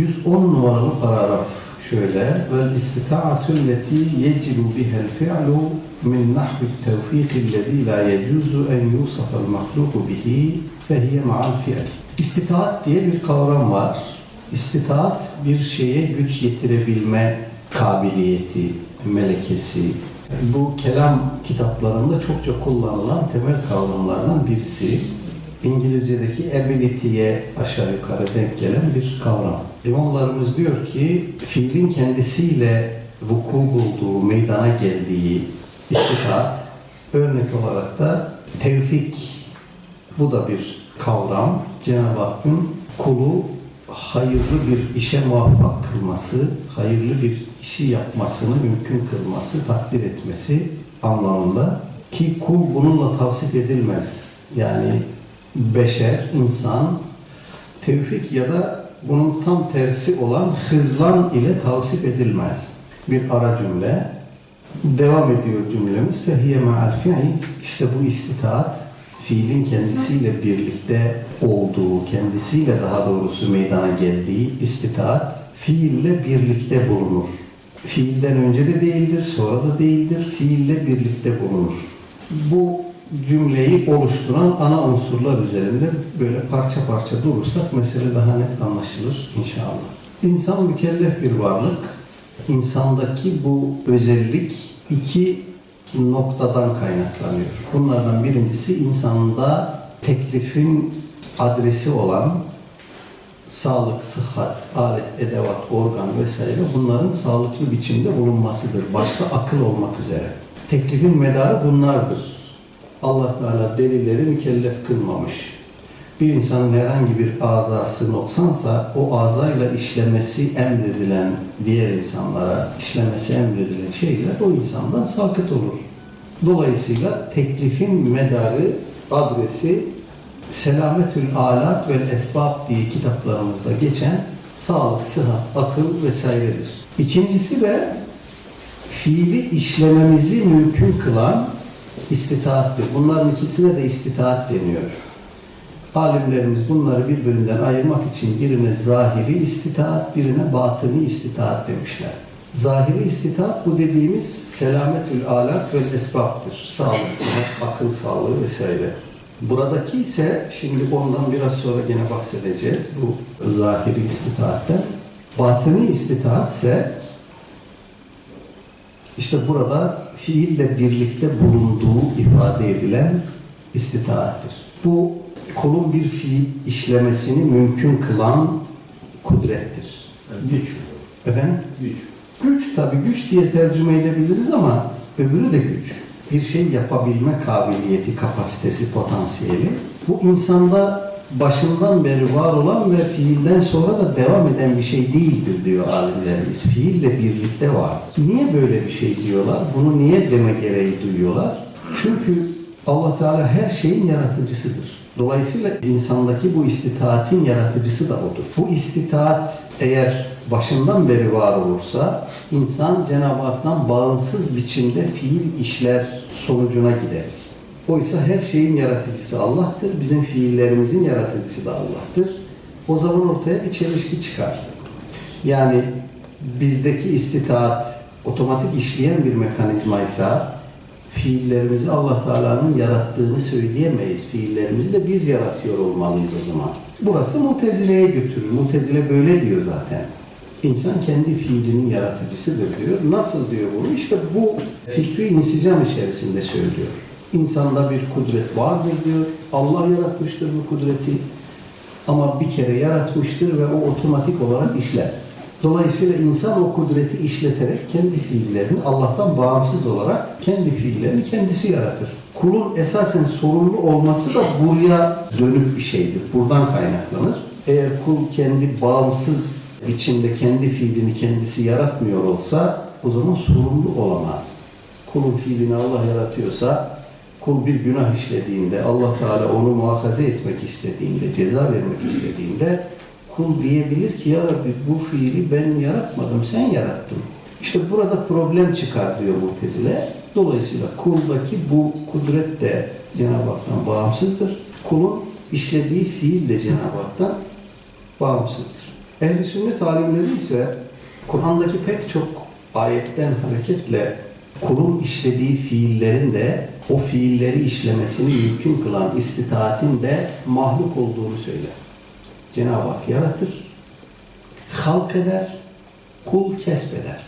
110 numaralı paragraf şöyle vel istita'atu alleti yecibu biha'l fi'lu min nahvi tevfik allezi la yecuzu en yusafa'l mahluku bihi fehiye ma'al fi'l. İstitaat diye bir kavram var. İstitaat bir şeye güç yetirebilme kabiliyeti, melekesi. Bu kelam kitaplarında çokça kullanılan temel kavramlardan birisi. İngilizce'deki ability'ye aşağı yukarı denk gelen bir kavram. İmamlarımız diyor ki fiilin kendisiyle vuku bulduğu, meydana geldiği istitaat örnek olarak da tevfik bu da bir kavram. Cenab-ı Hakk'ın kulu hayırlı bir işe muvaffak kılması, hayırlı bir işi yapmasını mümkün kılması, takdir etmesi anlamında ki kul bununla tavsif edilmez. Yani beşer, insan, tevfik ya da bunun tam tersi olan hızlan ile tavsif edilmez. Bir ara cümle. Devam ediyor cümlemiz. Fehiye ma'al fi'il. İşte bu istitaat fiilin kendisiyle birlikte olduğu, kendisiyle daha doğrusu meydana geldiği istitaat fiille birlikte bulunur. Fiilden önce de değildir, sonra da değildir. Fiille birlikte bulunur. Bu cümleyi oluşturan ana unsurlar üzerinde böyle parça parça durursak mesele daha net anlaşılır inşallah. İnsan mükellef bir varlık. İnsandaki bu özellik iki noktadan kaynaklanıyor. Bunlardan birincisi insanda teklifin adresi olan sağlık, sıhhat, alet, edevat, organ vesaire bunların sağlıklı biçimde bulunmasıdır. Başta akıl olmak üzere. Teklifin medarı bunlardır. Allah Teala delileri mükellef kılmamış. Bir insanın herhangi bir azası noksansa o azayla işlemesi emredilen diğer insanlara işlemesi emredilen şeyler o insandan sakıt olur. Dolayısıyla teklifin medarı, adresi Selametül Alat ve Esbab diye kitaplarımızda geçen sağlık, sıhhat, akıl vesairedir. İkincisi de fiili işlememizi mümkün kılan istitaattır. Bunların ikisine de istitaat deniyor. Alimlerimiz bunları birbirinden ayırmak için birine zahiri istitaat, birine batını istitaat demişler. Zahiri istitaat bu dediğimiz selametül alat ve esbaptır. Sağlık, sıhhat, akıl sağlığı vesaire. Buradaki ise şimdi ondan biraz sonra gene bahsedeceğiz bu zahiri istitaatten. Batını istitaat ise işte burada fiille birlikte bulunduğu ifade edilen istitaattir. Bu kulun bir fiil işlemesini mümkün kılan kudrettir. Güç. Efendim? Güç. Güç tabi güç diye tercüme edebiliriz ama öbürü de güç. Bir şey yapabilme kabiliyeti, kapasitesi, potansiyeli. Bu insanda başından beri var olan ve fiilden sonra da devam eden bir şey değildir diyor alimlerimiz. Fiille birlikte var. Niye böyle bir şey diyorlar? Bunu niye deme gereği duyuyorlar? Çünkü Allah Teala her şeyin yaratıcısıdır. Dolayısıyla insandaki bu istitaatin yaratıcısı da odur. Bu istitaat eğer başından beri var olursa insan Cenab-ı Hak'tan bağımsız biçimde fiil işler sonucuna gideriz. Oysa her şeyin yaratıcısı Allah'tır. Bizim fiillerimizin yaratıcısı da Allah'tır. O zaman ortaya bir çelişki çıkar. Yani bizdeki istitaat otomatik işleyen bir mekanizmaysa fiillerimizi Allah Teala'nın yarattığını söyleyemeyiz. Fiillerimizi de biz yaratıyor olmalıyız o zaman. Burası Mutezile'ye götürür. Mutezile böyle diyor zaten. İnsan kendi fiilinin yaratıcısıdır diyor. Nasıl diyor bunu? İşte bu fikri insicam içerisinde söylüyor. İnsanda bir kudret vardır diyor. Allah yaratmıştır bu kudreti. Ama bir kere yaratmıştır ve o otomatik olarak işler. Dolayısıyla insan o kudreti işleterek kendi fiillerini Allah'tan bağımsız olarak kendi fiillerini kendisi yaratır. Kulun esasen sorumlu olması da buraya dönük bir şeydir. Buradan kaynaklanır. Eğer kul kendi bağımsız biçimde kendi fiilini kendisi yaratmıyor olsa o zaman sorumlu olamaz. Kulun fiilini Allah yaratıyorsa kul bir günah işlediğinde Allah Teala onu muhafaza etmek istediğinde, ceza vermek istediğinde kul diyebilir ki ya Rabbi bu fiili ben yaratmadım, sen yarattın. İşte burada problem çıkar diyor Mu'tezile. Dolayısıyla kuldaki bu kudret de Cenab-ı Hak'tan bağımsızdır. Kulun işlediği fiil de Cenab-ı Hak'tan bağımsızdır. Ehl-i sünnet alimleri ise Kur'an'daki pek çok ayetten hareketle kulun işlediği fiillerin de o fiilleri işlemesini mümkün kılan istitaatin de mahluk olduğunu söyler. Cenab-ı Hak yaratır, halk eder, kul kesbeder.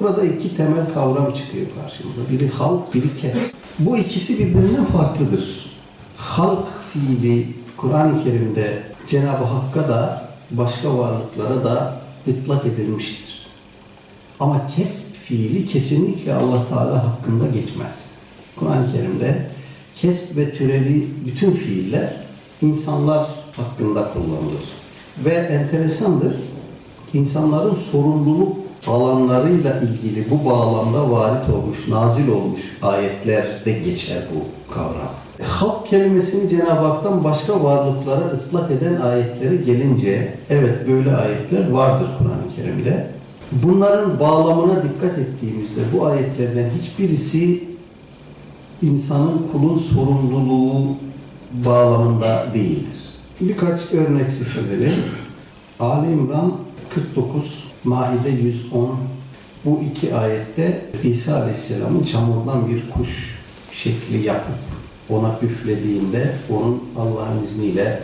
Burada iki temel kavram çıkıyor karşımıza. Biri halk, biri kesb. Bu ikisi birbirinden farklıdır. Halk fiili Kur'an-ı Kerim'de Cenab-ı Hakk'a da başka varlıklara da ıtlak edilmiştir. Ama kesb fiili kesinlikle Allah Teala hakkında geçmez. Kur'an-ı Kerim'de kesb ve türevi bütün fiiller insanlar hakkında kullanılır. Ve enteresandır, insanların sorumluluk alanlarıyla ilgili bu bağlamda varit olmuş, nazil olmuş ayetlerde geçer bu kavram. Halk kelimesini Cenab-ı Hak'tan başka varlıklara ıtlak eden ayetlere gelince, evet böyle ayetler vardır Kur'an-ı Kerim'de. Bunların bağlamına dikkat ettiğimizde bu ayetlerden hiçbirisi insanın kulun sorumluluğu bağlamında değildir. Birkaç örnek zikredelim. Ali İmran 49, Maide 110 bu iki ayette İsa Aleyhisselam'ın çamurdan bir kuş şekli yapıp ona üflediğinde onun Allah'ın izniyle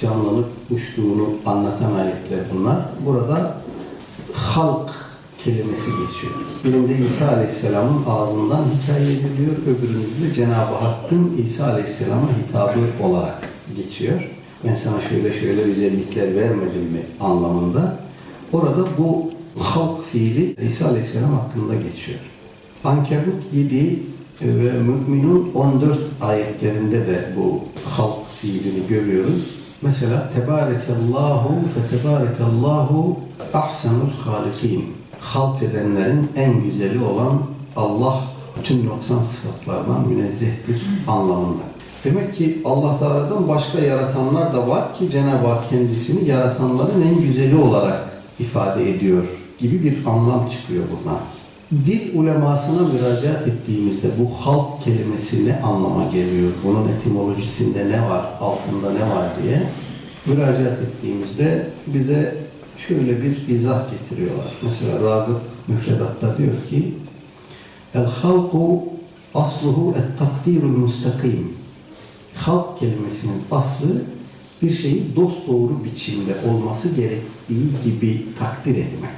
canlanıp uçtuğunu anlatan ayetler bunlar. Burada halk kelimesi geçiyor. Birinde İsa Aleyhisselam'ın ağzından hikaye ediliyor, öbüründe Cenab-ı Hakk'ın İsa Aleyhisselam'a hitabı olarak geçiyor. Ben sana şöyle şöyle özellikler vermedim mi anlamında. Orada bu halk fiili İsa Aleyhisselam hakkında geçiyor. Ankebut 7 ve Mü'minun 14 ayetlerinde de bu halk fiilini görüyoruz. Mesela Tebarekallahu fe tebarekallahu ahsenul halikin. Halk edenlerin en güzeli olan Allah bütün noksan sıfatlardan münezzehtir anlamında. Demek ki Allah Teala'dan başka yaratanlar da var ki Cenab-ı Hak kendisini yaratanların en güzeli olarak ifade ediyor gibi bir anlam çıkıyor buradan. Dil ulemasına müracaat ettiğimizde bu halk kelimesi ne anlama geliyor, bunun etimolojisinde ne var, altında ne var diye müracaat ettiğimizde bize şöyle bir izah getiriyorlar. Mesela Ragıp müfredatta diyor ki El halku asluhu et takdirul mustakim halk kelimesinin aslı bir şeyi dosdoğru biçimde olması gerektiği gibi takdir etmek.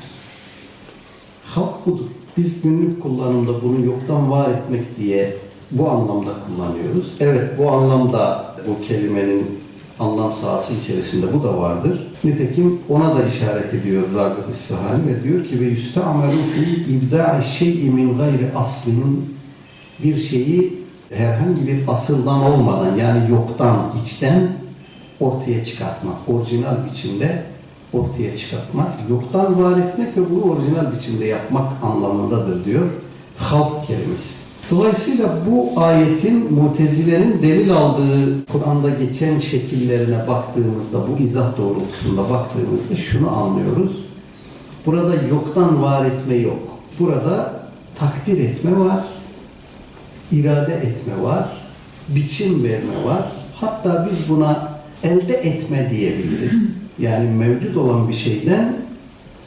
Halk budur. Biz günlük kullanımda bunu yoktan var etmek diye bu anlamda kullanıyoruz. Evet bu anlamda bu kelimenin anlam sahası içerisinde bu da vardır. Nitekim ona da işaret ediyor Ragıp İsfahani ve diyor ki ve yüste'amelu fi ibda'i şey'i min gayri aslinin bir şeyi herhangi bir asıldan olmadan yani yoktan, içten ortaya çıkartmak, orijinal biçimde ortaya çıkartmak, yoktan var etmek ve bunu orijinal biçimde yapmak anlamındadır diyor halk kelimesi. Dolayısıyla bu ayetin mutezilerin delil aldığı Kur'an'da geçen şekillerine baktığımızda, bu izah doğrultusunda baktığımızda şunu anlıyoruz. Burada yoktan var etme yok. Burada takdir etme var, irade etme var, biçim verme var. Hatta biz buna elde etme diyebiliriz. Yani mevcut olan bir şeyden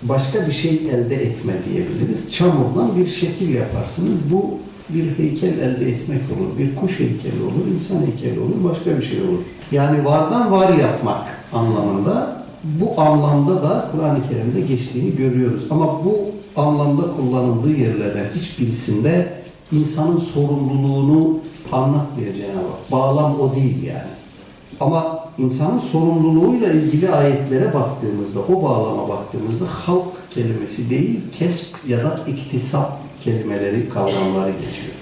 başka bir şey elde etme diyebiliriz. Çamurdan bir şekil yaparsınız. Bu bir heykel elde etmek olur. Bir kuş heykeli olur, insan heykeli olur, başka bir şey olur. Yani vardan var yapmak anlamında bu anlamda da Kur'an-ı Kerim'de geçtiğini görüyoruz. Ama bu anlamda kullanıldığı yerlerden hiçbirisinde insanın sorumluluğunu anlatmıyor Cenab-ı Hak. Bağlam o değil yani. Ama insanın sorumluluğuyla ilgili ayetlere baktığımızda, o bağlama baktığımızda halk kelimesi değil, kesp ya da iktisap kelimeleri, kavramları geçiyor.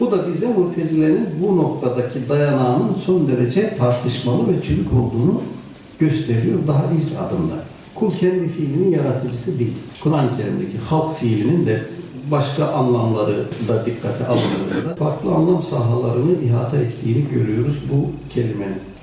Bu da bize mutezilerin bu noktadaki dayanağının son derece tartışmalı ve çürük olduğunu gösteriyor daha ilk adımda. Kul kendi fiilinin yaratıcısı değil. Kur'an-ı Kerim'deki halk fiilinin de başka anlamları da dikkate alındığında farklı anlam sahalarını ihata ettiğini görüyoruz bu kelimenin.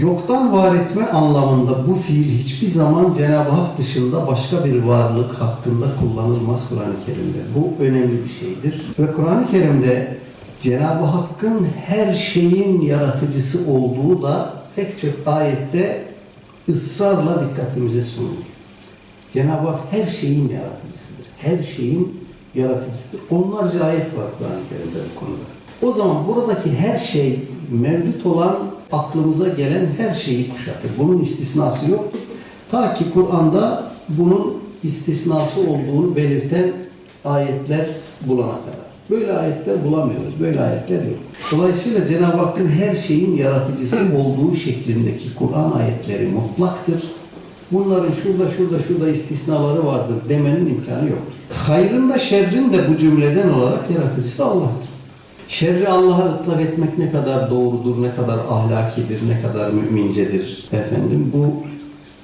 Yoktan var etme anlamında bu fiil hiçbir zaman Cenab-ı Hak dışında başka bir varlık hakkında kullanılmaz Kur'an-ı Kerim'de. Bu önemli bir şeydir. Ve Kur'an-ı Kerim'de Cenab-ı Hakk'ın her şeyin yaratıcısı olduğu da pek çok ayette ısrarla dikkatimize sunulur. Cenab-ı Hak her şeyin yaratıcısıdır. Her şeyin yaratıcısıdır. Onlarca ayet var Kur'an-ı Kerim'de bu konuda. O zaman buradaki her şey mevcut olan aklımıza gelen her şeyi kuşatır. Bunun istisnası yoktur. Ta ki Kur'an'da bunun istisnası olduğunu belirten ayetler bulana kadar. Böyle ayetler bulamıyoruz. Böyle ayetler yok. Dolayısıyla Cenab-ı Hakk'ın her şeyin yaratıcısı olduğu şeklindeki Kur'an ayetleri mutlaktır. Bunların şurada şurada şurada istisnaları vardır demenin imkanı yoktur. Hayrın da şerrin de bu cümleden olarak yaratıcısı Allah'tır. Şerri Allah'a ıtlak etmek ne kadar doğrudur, ne kadar ahlakidir, ne kadar mümincedir efendim. Bu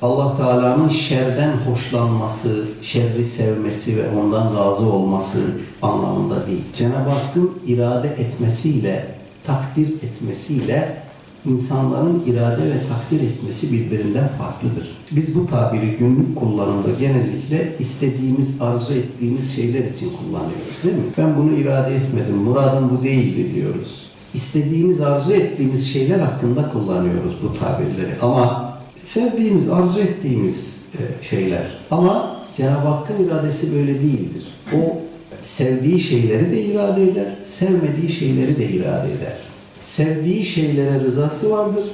Allah Teala'nın şerden hoşlanması, şerri sevmesi ve ondan razı olması anlamında değil. Cenab-ı Hakk'ın irade etmesiyle, takdir etmesiyle insanların irade ve takdir etmesi birbirinden farklıdır. Biz bu tabiri günlük kullanımda genellikle istediğimiz, arzu ettiğimiz şeyler için kullanıyoruz değil mi? Ben bunu irade etmedim, muradım bu değildi diyoruz. İstediğimiz, arzu ettiğimiz şeyler hakkında kullanıyoruz bu tabirleri. Ama sevdiğimiz, arzu ettiğimiz e, şeyler. Ama Cenab-ı Hakk'ın iradesi böyle değildir. O sevdiği şeyleri de irade eder, sevmediği şeyleri de irade eder. Sevdiği şeylere rızası vardır,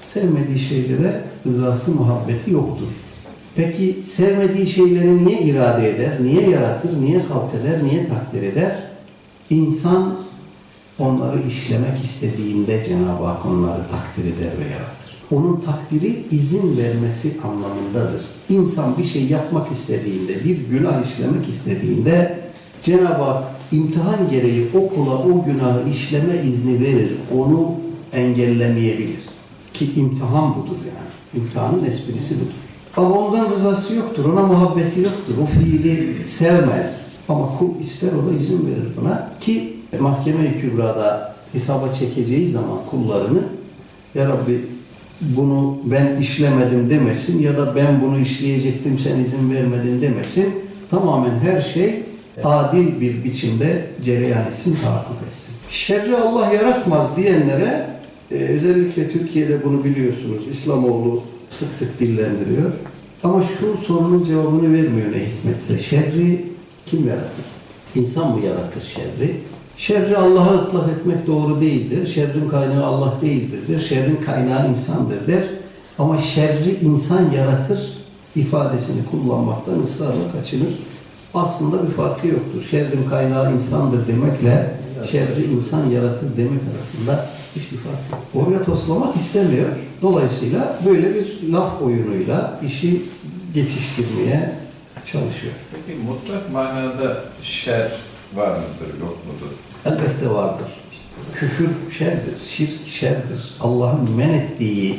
sevmediği şeylere rızası, muhabbeti yoktur. Peki sevmediği şeyleri niye irade eder, niye yaratır, niye halk eder, niye takdir eder? İnsan onları işlemek istediğinde Cenab-ı Hak onları takdir eder ve yaratır. Onun takdiri izin vermesi anlamındadır. İnsan bir şey yapmak istediğinde, bir günah işlemek istediğinde Cenab-ı Hak imtihan gereği o kula o günahı işleme izni verir. Onu engellemeyebilir. Ki imtihan budur yani. İmtihanın esprisi budur. Ama ondan rızası yoktur, ona muhabbeti yoktur. O fiili sevmez. Ama kul ister o da izin verir buna. Ki mahkeme-i kübrada hesaba çekeceği zaman kullarını Ya Rabbi bunu ben işlemedim demesin ya da ben bunu işleyecektim sen izin vermedin demesin. Tamamen her şey adil bir biçimde cereyan etsin, tahakkuk etsin. Şerri Allah yaratmaz diyenlere e, özellikle Türkiye'de bunu biliyorsunuz. İslamoğlu sık sık dillendiriyor. Ama şu sorunun cevabını vermiyor ne hikmetse. Şerri kim yaratır? İnsan mı yaratır şerri? Şerri Allah'a ıtlak etmek doğru değildir. Şerrin kaynağı Allah değildir der. Şerrin kaynağı insandır der. Ama şerri insan yaratır ifadesini kullanmaktan ısrarla kaçınır. Aslında bir farkı yoktur. Şerrin kaynağı insandır demekle şerri insan yaratır demek arasında hiçbir fark yok. Oraya toslamak istemiyor. Dolayısıyla böyle bir laf oyunuyla işi geçiştirmeye çalışıyor. Peki mutlak manada şer var mıdır, yok mudur? Elbette vardır. Küfür şerdir, şirk şerdir. Allah'ın men ettiği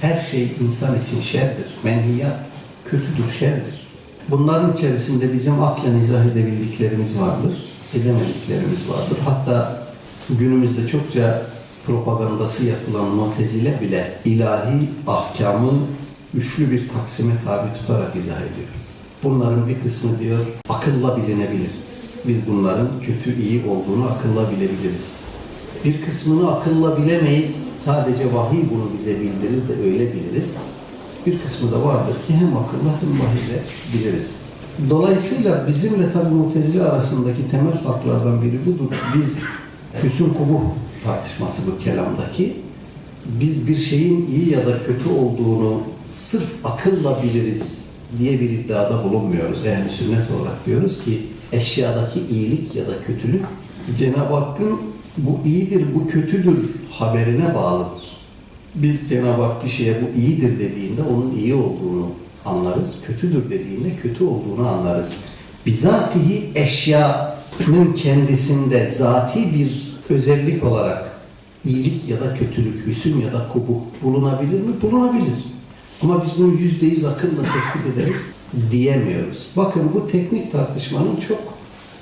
her şey insan için şerdir. Menhiyat kötüdür, şerdir. Bunların içerisinde bizim aklen izah edebildiklerimiz vardır, edemediklerimiz vardır. Hatta günümüzde çokça propagandası yapılan Mu'tezile bile ilahi ahkamı üçlü bir taksime tabi tutarak izah ediyor. Bunların bir kısmı diyor akılla bilinebilir. Biz bunların kötü iyi olduğunu akılla bilebiliriz. Bir kısmını akılla bilemeyiz. Sadece vahiy bunu bize bildirir de öyle biliriz. Bir kısmı da vardır ki hem akılla hem vahiyle biliriz. Dolayısıyla bizimle tabi Mu'tezile arasındaki temel farklardan biri budur. Biz hüsn kubuh tartışması bu kelamdaki biz bir şeyin iyi ya da kötü olduğunu sırf akılla biliriz diye bir iddiada bulunmuyoruz. Yani sünnet olarak diyoruz ki eşyadaki iyilik ya da kötülük Cenab-ı Hakk'ın bu iyidir, bu kötüdür haberine bağlıdır. Biz Cenab-ı Hak bir şeye bu iyidir dediğinde onun iyi olduğunu anlarız. Kötüdür dediğinde kötü olduğunu anlarız. Bizatihi eşyanın kendisinde zati bir özellik olarak iyilik ya da kötülük, hüsün ya da kubuh bulunabilir mi? Bulunabilir. Ama biz bunu yüzde yüz akılla tespit ederiz diyemiyoruz. Bakın bu teknik tartışmanın çok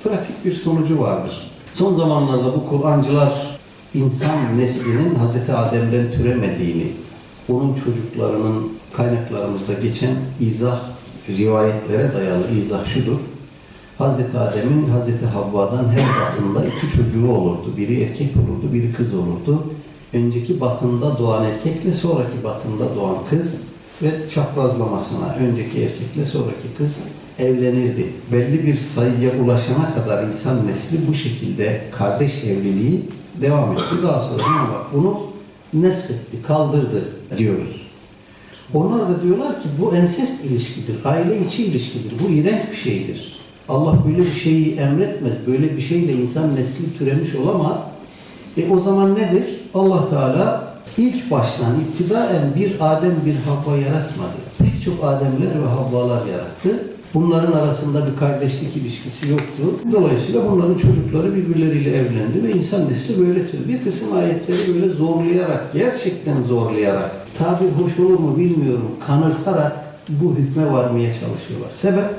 pratik bir sonucu vardır. Son zamanlarda bu Kur'ancılar insan neslinin Hz. Adem'den türemediğini, onun çocuklarının kaynaklarımızda geçen izah, rivayetlere dayalı izah şudur. Hz. Adem'in Hz. Havva'dan her batında iki çocuğu olurdu. Biri erkek olurdu, biri kız olurdu. Önceki batında doğan erkekle sonraki batında doğan kız ve çaprazlamasına önceki erkekle sonraki kız evlenirdi. Belli bir sayıya ulaşana kadar insan nesli bu şekilde kardeş evliliği devam etti. Daha sonra bak bunu neshetti, kaldırdı diyoruz. Onlar da diyorlar ki bu ensest ilişkidir, aile içi ilişkidir, bu iğrenç bir şeydir. Allah böyle bir şeyi emretmez, böyle bir şeyle insan nesli türemiş olamaz. E o zaman nedir? Allah Teala ilk baştan iptidaen bir Adem bir Havva yaratmadı. Pek çok Ademler ve Havvalar yarattı. Bunların arasında bir kardeşlik ilişkisi yoktu. Dolayısıyla bunların çocukları birbirleriyle evlendi ve insan nesli böyle türü. Bir kısım ayetleri böyle zorlayarak, gerçekten zorlayarak, tabir hoş olur mu bilmiyorum, kanırtarak bu hükme varmaya çalışıyorlar. Sebep?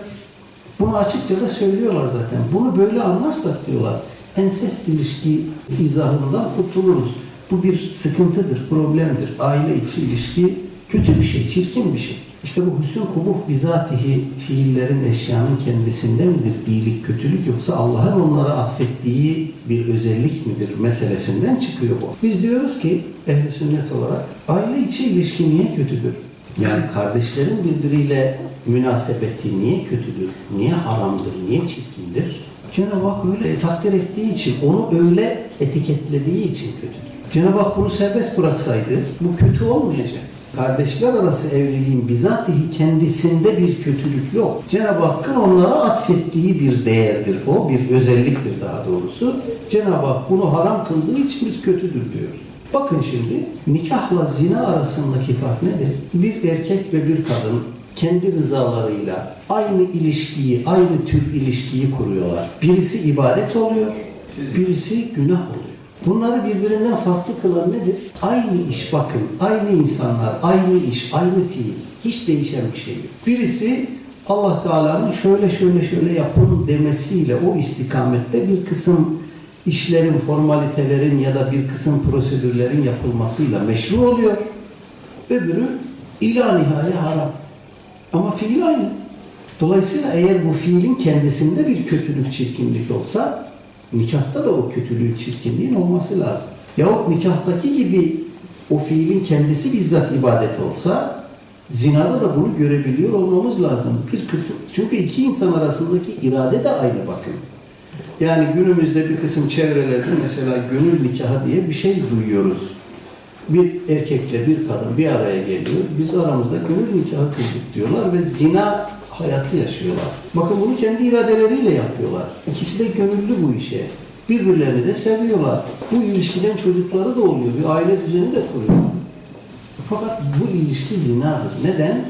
Bunu açıkça da söylüyorlar zaten. Bunu böyle anlarsak diyorlar, ensest ilişki izahından kurtuluruz. Bu bir sıkıntıdır, problemdir. Aile içi ilişki kötü bir şey, çirkin bir şey. İşte bu hüsn kubuh bizatihi fiillerin eşyanın kendisinde midir iyilik, kötülük yoksa Allah'ın onlara atfettiği bir özellik midir meselesinden çıkıyor bu. Biz diyoruz ki ehli sünnet olarak aile içi ilişki niye kötüdür? Yani kardeşlerin birbiriyle münasebeti niye kötüdür? Niye haramdır? Niye çirkindir? Cenab-ı Hak öyle takdir ettiği için, onu öyle etiketlediği için kötüdür. Cenab-ı Hak bunu serbest bıraksaydı bu kötü olmayacak. Kardeşler arası evliliğin bizatihi kendisinde bir kötülük yok. Cenab-ı Hakk'ın onlara atfettiği bir değerdir. O bir özelliktir daha doğrusu. Cenab-ı Hak bunu haram kıldığı için biz kötüdür diyoruz. Bakın şimdi nikahla zina arasındaki fark nedir? Bir erkek ve bir kadın kendi rızalarıyla aynı ilişkiyi, aynı tür ilişkiyi kuruyorlar. Birisi ibadet oluyor, birisi günah oluyor. Bunları birbirinden farklı kılan nedir? Aynı iş bakın, aynı insanlar, aynı iş, aynı fiil. Hiç değişen bir şey yok. Birisi Allah Teala'nın şöyle şöyle şöyle yapın demesiyle o istikamette bir kısım işlerin, formalitelerin ya da bir kısım prosedürlerin yapılmasıyla meşru oluyor. Öbürü ila nihai haram. Ama fiil aynı. Dolayısıyla eğer bu fiilin kendisinde bir kötülük, çirkinlik olsa nikahta da o kötülüğün, çirkinliğin olması lazım. Yahut nikahtaki gibi o fiilin kendisi bizzat ibadet olsa zinada da bunu görebiliyor olmamız lazım. Bir kısım. Çünkü iki insan arasındaki irade de aynı bakın. Yani günümüzde bir kısım çevrelerde mesela gönül nikahı diye bir şey duyuyoruz. Bir erkekle bir kadın bir araya geliyor. Biz aramızda gönül nikahı kıldık diyorlar ve zina hayatı yaşıyorlar. Bakın bunu kendi iradeleriyle yapıyorlar. İkisi de gönüllü bu işe. Birbirlerini de seviyorlar. Bu ilişkiden çocukları da oluyor. Bir aile düzeni de kuruyor. Fakat bu ilişki zinadır. Neden?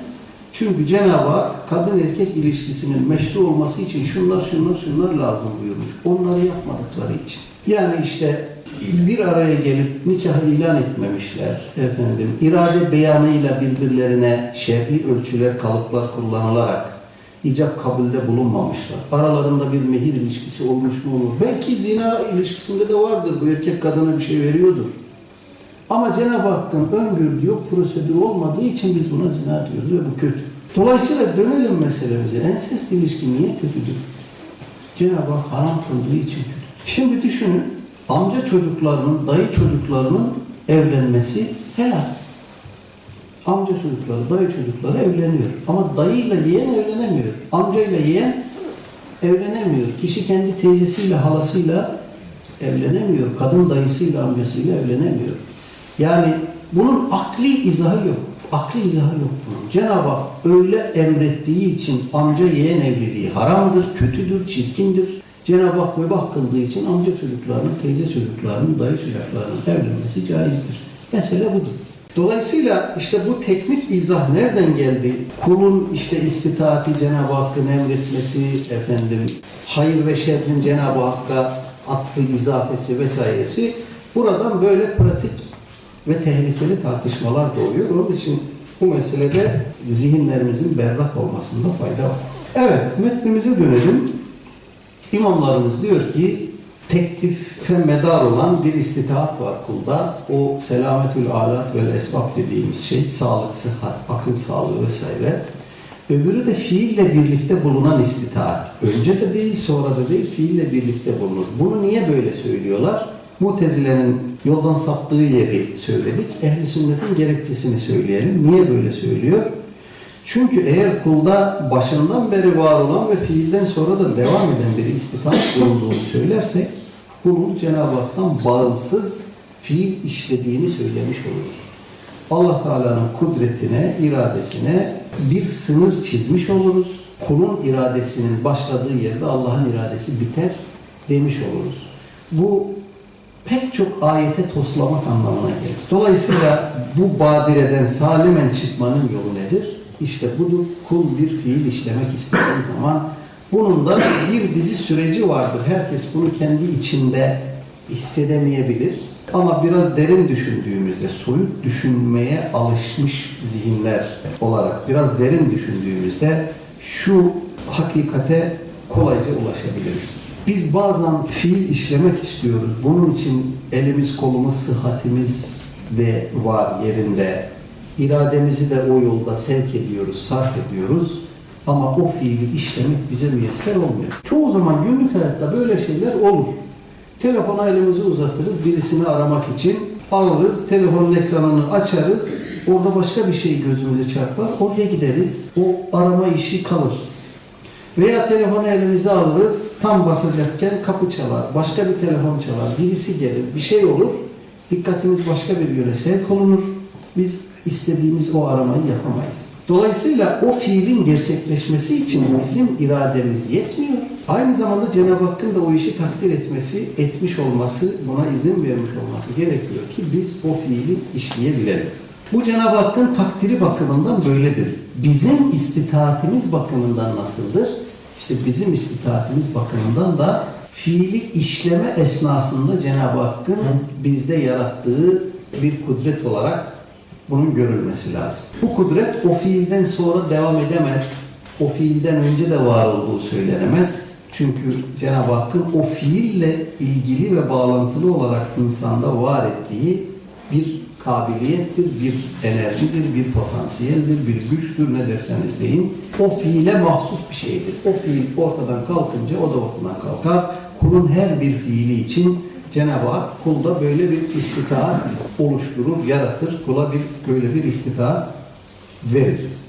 Çünkü Cenab-ı Hak kadın erkek ilişkisinin meşru olması için şunlar şunlar şunlar lazım buyurmuş. Onları yapmadıkları için. Yani işte bir araya gelip nikahı ilan etmemişler efendim. irade beyanıyla birbirlerine şer'i ölçüler, kalıplar kullanılarak icap kabulde bulunmamışlar. Aralarında bir mehir ilişkisi olmuş mu olur? Belki zina ilişkisinde de vardır. Bu erkek kadına bir şey veriyordur. Ama Cenab-ı Hakk'ın öngördüğü yok prosedür olmadığı için biz buna zina diyoruz ve bu kötü. Dolayısıyla dönelim meselemize. Ensest ilişki niye kötüdür? Cenab-ı Hak haram kıldığı için kötü. Şimdi düşünün, amca çocuklarının, dayı çocuklarının evlenmesi helal. Amca çocukları, dayı çocukları evleniyor. Ama dayıyla yeğen evlenemiyor. Amcayla yeğen evlenemiyor. Kişi kendi teyzesiyle, halasıyla evlenemiyor. Kadın dayısıyla, amcasıyla evlenemiyor. Yani bunun akli izahı yok. Akli izahı yok bunun. Cenab-ı Hak öyle emrettiği için amca yeğen evliliği haramdır, kötüdür, çirkindir. Cenab-ı Hak mübah kıldığı için amca çocuklarının, teyze çocuklarının, dayı çocuklarının evlenmesi caizdir. Mesele budur. Dolayısıyla işte bu teknik izah nereden geldi? Kulun işte istitaati Cenab-ı Hakk'ın emretmesi, efendim, hayır ve şerrin Cenab-ı Hakk'a atfı, izafesi vesairesi buradan böyle pratik ve tehlikeli tartışmalar doğuyor. Onun için bu meselede zihinlerimizin berrak olmasında fayda var. Evet, metnimize dönelim. İmamlarımız diyor ki teklife medar olan bir istitaat var kulda. O selametül alat ve esbab dediğimiz şey, sağlık, sıhhat, akıl sağlığı vesaire. Öbürü de fiille birlikte bulunan istitaat. Önce de değil, sonra da değil, fiille birlikte bulunur. Bunu niye böyle söylüyorlar? Mutezile'nin yoldan saptığı yeri söyledik. Ehli sünnetin gerekçesini söyleyelim. Niye böyle söylüyor? Çünkü eğer kulda başından beri var olan ve fiilden sonra da devam eden bir istitaat olduğunu söylersek kulun Cenab-ı Hak'tan bağımsız fiil işlediğini söylemiş oluruz. Allah Teala'nın kudretine, iradesine bir sınır çizmiş oluruz. Kulun iradesinin başladığı yerde Allah'ın iradesi biter demiş oluruz. Bu pek çok ayete toslamak anlamına gelir. Dolayısıyla bu badireden salimen çıkmanın yolu nedir? İşte budur. Kul bir fiil işlemek istediği zaman bunun da bir dizi süreci vardır. Herkes bunu kendi içinde hissedemeyebilir. Ama biraz derin düşündüğümüzde, soyut düşünmeye alışmış zihinler olarak biraz derin düşündüğümüzde şu hakikate kolayca ulaşabiliriz. Biz bazen fiil işlemek istiyoruz. Bunun için elimiz, kolumuz, sıhhatimiz de var yerinde. İrademizi de o yolda sevk ediyoruz, sarf ediyoruz. Ama o fiili işlemek bize müyesser olmuyor. Çoğu zaman günlük hayatta böyle şeyler olur. Telefona elimizi uzatırız birisini aramak için. Alırız, telefonun ekranını açarız. Orada başka bir şey gözümüze çarpar. Oraya gideriz. O arama işi kalır. Veya telefonu elimize alırız. Tam basacakken kapı çalar. Başka bir telefon çalar. Birisi gelir. Bir şey olur. Dikkatimiz başka bir yöne sevk olunur. Biz istediğimiz o aramayı yapamayız. Dolayısıyla o fiilin gerçekleşmesi için bizim irademiz yetmiyor. Aynı zamanda Cenab-ı Hakk'ın da o işi takdir etmesi, etmiş olması, buna izin vermiş olması gerekiyor ki biz o fiili işleyebilelim. Bu Cenab-ı Hakk'ın takdiri bakımından böyledir. Bizim istitaatimiz bakımından nasıldır? İşte bizim istitaatimiz bakımından da fiili işleme esnasında Cenab-ı Hakk'ın bizde yarattığı bir kudret olarak bunun görülmesi lazım. Bu kudret o fiilden sonra devam edemez. O fiilden önce de var olduğu söylenemez. Çünkü Cenab-ı Hakk'ın o fiille ilgili ve bağlantılı olarak insanda var ettiği bir kabiliyettir, bir enerjidir, bir potansiyeldir, bir güçtür ne derseniz deyin. O fiile mahsus bir şeydir. O fiil ortadan kalkınca o da ortadan kalkar. Kulun her bir fiili için Cenab-ı Hak kulda böyle bir istitaat oluşturur, yaratır. Kula bir böyle bir istitaat verir.